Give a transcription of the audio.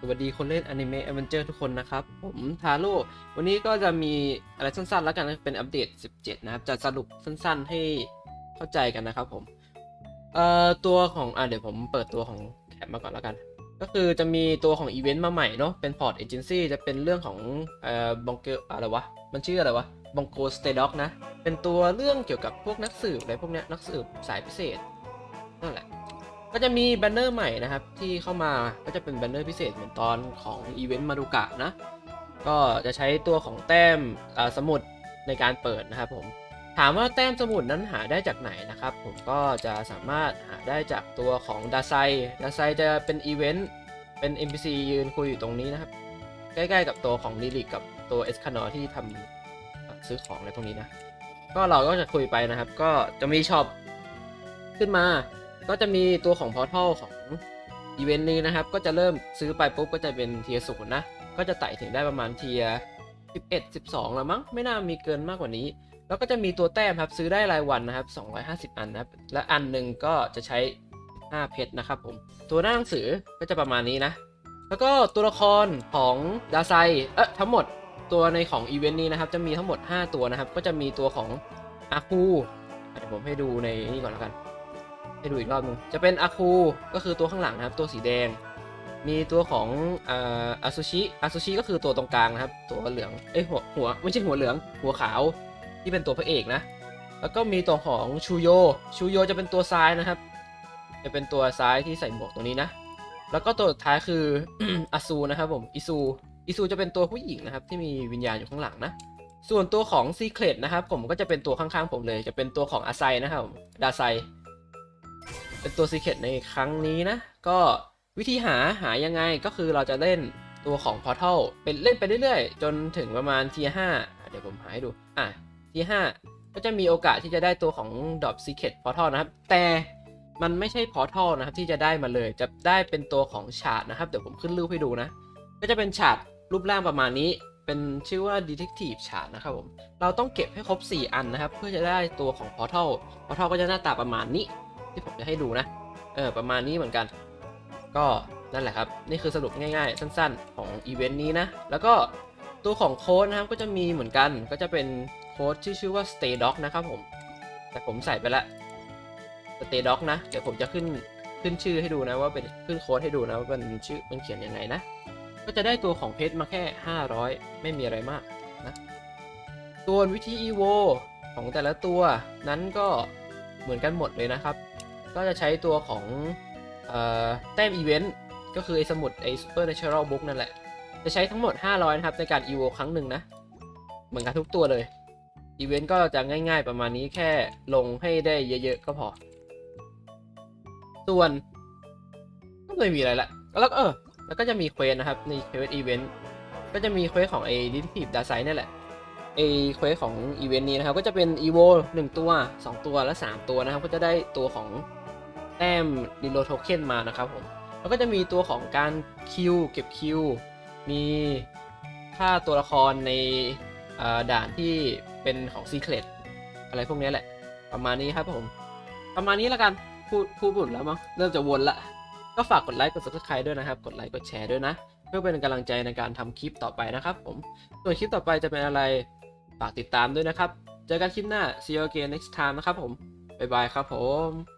สวัสดีคนเล่นอนิเมะแอเวนเจอร์ทุกคนนะครับ ผมทาโร่วันนี้ก็จะมีอะไรสั้นๆ แล้วกันเป็นอัปเดต 17 นะครับ จะสรุปสั้นๆ ให้เข้าใจกันนะครับผม เอ่อตัวของอะเดี๋ยวผมเปิดตัวของแคปมาก่อนแล้วกัน ก็คือจะมีตัวของอีเวนต์มาใหม่เนาะเป็นพอร์ตเอเจนซี่จะเป็นเรื่องของเอ่อบองเกอร์อะไรวะ มันชื่ออะไรวะบองโกสเตด็อกนะ เป็นตัวเรื่องเกี่ยวกับพวกนักสืบอะไรพวกเนี้ยนักสืบสายพิเศษนั่นแหละ ก็จะมีแบนเนอร์ใหม่นะครับ ที่เข้ามาก็จะเป็นแบนเนอร์พิเศษเหมือนตอนของอีเวนต์มารุกะนะ ก็จะใช้ตัวของแต้มอ่าสมุดในการเปิดนะครับผมถามว่าแต้มสมุดนั้นหาได้จากไหนนะครับ ผมก็จะสามารถหาได้จากตัวของดาไซดาไซจะเป็นอีเวนต์เป็น NPC ยืนคุยอยู่ตรงนี้นะครับ ใกล้ๆกับตัวของลิลิกกับตัวเอสคานอที่ทำซื้อของในตรงนี้นะ ก็เราก็จะคุยไปนะครับ ก็จะมีช็อปขึ้นมา ก็จะมีตัวของพอร์ทัลของอีเวนต์นี้นะครับ ก็จะเริ่มซื้อไปปุ๊บก็จะเป็นเทียร์ศูนย์นะ ก็จะไต่ถึงได้ประมาณเทียร์11 12แล้วมั้ง ไม่น่ามีเกินมากกว่านี้ แล้วก็จะมีตัวแต้มครับ ซื้อได้รายวันนะครับ 250 อันนะครับ และอันหนึ่งก็จะใช้ 5 เพชรนะครับผม ตัวหน้าหนังสือก็จะประมาณนี้นะ แล้วก็ตัวละครของดาไซ เอ๊ะทั้งหมดตัวในของอีเวนต์นี้นะครับ จะมีทั้งหมด 5 ตัวนะครับ ก็จะมีตัวของอาคูเดี๋ยวผมให้ดูในนี่ก่อนแล้วกัน ให้ดูอีกรอบหนึงจะเป็นอาคูก็คือตัวข้างหลังนะครับ ตัวสีแดง มีตัวของอาซูชิอาซูชิก็คือตัวตรงกลางนะครับ ตัวเหลืองเอ้ยหัวหัวไม่ใช่หัวเหลือง หัวขาวที่เป็นตัวพระเอกนะ แล้วก็มีตัวของชูโยชูโยจะเป็นตัวซ้ายนะครับ จะเป็นตัวซ้ายที่ใส่หมวกตรงนี้นะ แล้วก็ตัวสุดท้ายคืออาซูนะครับผมอิซูอิซูจะเป็นตัวผู้หญิงนะครับ ที่มีวิญญาณอยู่ข้างหลังนะส่วนตัวของซีเครตนะครับ ผมก็จะเป็นตัวข้างๆผมเลย จะเป็นตัวของอาไซนะครับดาไซ เป็นตัวซีเคตในครั้งนี้นะ ก็วิธีหาหายังไงก็คือเราจะเล่นตัวของพอร์ทัลเป็นเล่นไปเรื่อยๆ จนถึงประมาณทีห้าเดี๋ยวผมหาให้ดู อะทีห้าก็จะมีโอกาสที่จะได้ตัวของดอ p ซีเคตพอร์ทัลนะครับ แต่มันไม่ใช่พอร์ทัลนะครับที่จะได้มาเลยจะได้เป็นตัวของฉาดนะครับ เดี๋ยวผมขึ้นรูปให้ดูนะ ก็จะเป็นฉาดรูปร่างประมาณนี้เป็นชื่อว่า Detective ฉาดนะครับผม เราต้องเก็บให้ครบ 4 อันนะครับ เพื่อจะได้ตัวของ Portal Portal ก็จะหน้าตาประมาณนี้ ที่ผมจะให้ดูนะ เออ ประมาณนี้เหมือนกัน ก็นั่นแหละครับ นี่คือสรุปง่ายๆ สั้นๆ ของอีเวนต์นี้นะ แล้วก็ตัวของโค้ดนะครับ ก็จะมีเหมือนกัน ก็จะเป็นโค้ดที่ชื่อว่า Stay Dog นะครับผม แต่ผมใส่ไปละ Stay Dog นะ เดี๋ยวผมจะขึ้นขึ้นชื่อให้ดูนะว่าเป็นขึ้นโค้ดให้ดูนะว่ามันชื่อมันเขียนยังไงนะ ก็จะได้ตัวของเพชรมาแค่ 500 ไม่มีอะไรมากนะส่วนวิธี EVO ของแต่ละตัวนั้นก็เหมือนกันหมดเลยนะครับ ก็จะใช้ตัวของเอ่อแต้มอีเวนต์ก็คือไอ้สมุดไอ้ Supernatural Book นั่นแหละ จะใช้ทั้งหมด 500 นะครับ ในการ EVO ครั้งหนึ่งนะ เหมือนกันทุกตัวเลยอีเวนต์ก็จะง่ายๆประมาณนี้แค่ลงให้ได้เยอะๆก็พอ ส่วนก็ไม่มีอะไรละแล้วก็เออแล้วก็จะมีเควสนะครับในเควสอีเวนต์ก็จะมีเควสของไอ้ดิทิฟดาไซนี่แหละไอ้เควสของอีเวนต์นี้นะครับ ก็จะเป็นอีโวหนึ่งตัว 2 ตัวและ 3 ตัวนะครับ ก็จะได้ตัวของ แต้มดิโลโทเค็นมานะครับผมแล้วก็จะมีตัวของการคิวเก็บคิวมีค่าตัวละครในด่านที่เป็นของซีเครตอะไรพวกนี้แหละ ประมาณนี้ครับผม ประมาณนี้แล้วกันพูดพูดบุดแล้วมั้งเริ่มจะวนละ ก็ฝากกดไลค์กด subscribe ด้วยนะครับ กดไลค์กดแชร์ด้วยนะ เพื่อเป็นกำลังใจในการทำคลิปต่อไปนะครับผมส่วนคลิปต่อไปจะเป็นอะไรฝากติดตามด้วยนะครับ เจอกันคลิปหน้า see you again next time นะครับผมบ๊ายบายครับผม